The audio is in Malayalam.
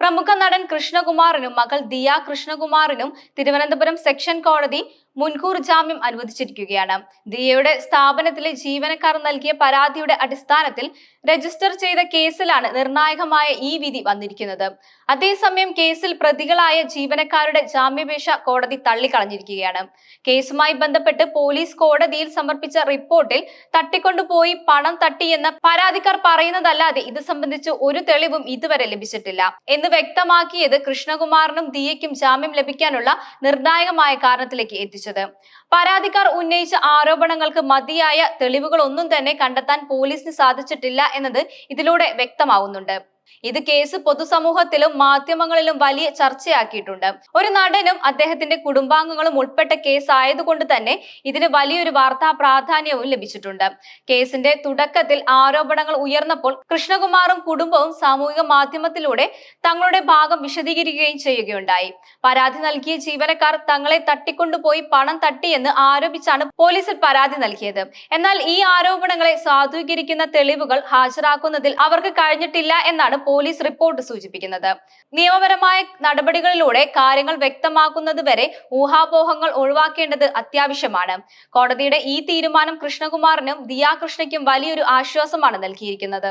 പ്രമുഖ നടൻ കൃഷ്ണകുമാറിനും മകൾ ദിയ കൃഷ്ണകുമാറിനും തിരുവനന്തപുരം സെക്ഷൻ കോടതി മുൻകൂർ ജാമ്യം അനുവദിച്ചിരിക്കുകയാണ്. ദിയയുടെ സ്ഥാപനത്തിലെ ജീവനക്കാർ നൽകിയ പരാതിയുടെ അടിസ്ഥാനത്തിൽ രജിസ്റ്റർ ചെയ്ത കേസിലാണ് നിർണായകമായ ഈ വിധി വന്നിരിക്കുന്നത്. അതേസമയം കേസിൽ പ്രതികളായ ജീവനക്കാരുടെ ജാമ്യാപേക്ഷ കോടതി തള്ളിക്കളഞ്ഞിരിക്കുകയാണ്. കേസുമായി ബന്ധപ്പെട്ട് പോലീസ് കോടതിയിൽ സമർപ്പിച്ച റിപ്പോർട്ടിൽ തട്ടിക്കൊണ്ടുപോയി പണം തട്ടിയെന്ന് പരാതിക്കാർ പറയുന്നതല്ലാതെ ഇത് സംബന്ധിച്ച് ഒരു തെളിവും ഇതുവരെ ലഭിച്ചിട്ടില്ല. എന്ന് വ്യക്തമാക്കിയത് കൃഷ്ണകുമാറിനും ദിയയ്ക്കും ജാമ്യം ലഭിക്കാനുള്ള നിർണായകമായ കാരണത്തിലേക്ക് എത്തിച്ചത് പരാതിക്കാർ ഉന്നയിച്ച ആരോപണങ്ങൾക്ക് മതിയായ തെളിവുകളൊന്നും തന്നെ കണ്ടെത്താൻ പോലീസിന് സാധിച്ചിട്ടില്ല എന്നത് ഇതിലൂടെ വ്യക്തമാവുന്നുണ്ട്. ഇത് കേസ് പൊതുസമൂഹത്തിലും മാധ്യമങ്ങളിലും വലിയ ചർച്ചയാക്കിയിട്ടുണ്ട്. ഒരു നടനും അദ്ദേഹത്തിന്റെ കുടുംബാംഗങ്ങളും ഉൾപ്പെട്ട കേസ് ആയതുകൊണ്ട് തന്നെ ഇതിന് വലിയൊരു വാർത്താ പ്രാധാന്യവും ലഭിച്ചിട്ടുണ്ട്. കേസിന്റെ തുടക്കത്തിൽ ആരോപണങ്ങൾ ഉയർന്നപ്പോൾ കൃഷ്ണകുമാറും കുടുംബവും സാമൂഹിക മാധ്യമത്തിലൂടെ തങ്ങളുടെ ഭാഗം വിശദീകരിക്കുകയും ചെയ്യുകയുണ്ടായി. പരാതി നൽകിയ ജീവനക്കാർ തങ്ങളെ തട്ടിക്കൊണ്ടുപോയി പണം തട്ടിയെന്ന് ആരോപിച്ചാണ് പോലീസിൽ പരാതി നൽകിയത്. എന്നാൽ ഈ ആരോപണങ്ങളെ സാധൂകരിക്കുന്ന തെളിവുകൾ ഹാജരാക്കുന്നതിൽ അവർക്ക് കഴിഞ്ഞിട്ടില്ല എന്നാണ് പോലീസ് റിപ്പോർട്ട് സൂചിപ്പിക്കുന്നത്. നിയമപരമായ നടപടികളിലൂടെ കാര്യങ്ങൾ വ്യക്തമാക്കുന്നത് വരെ ഊഹാപോഹങ്ങൾ ഒഴിവാക്കേണ്ടത് അത്യാവശ്യമാണ്. കോടതിയുടെ ഈ തീരുമാനം കൃഷ്ണകുമാറിനും ദിയാകൃഷ്ണയ്ക്കും വലിയൊരു ആശ്വാസമാണ് നൽകിയിരിക്കുന്നത്.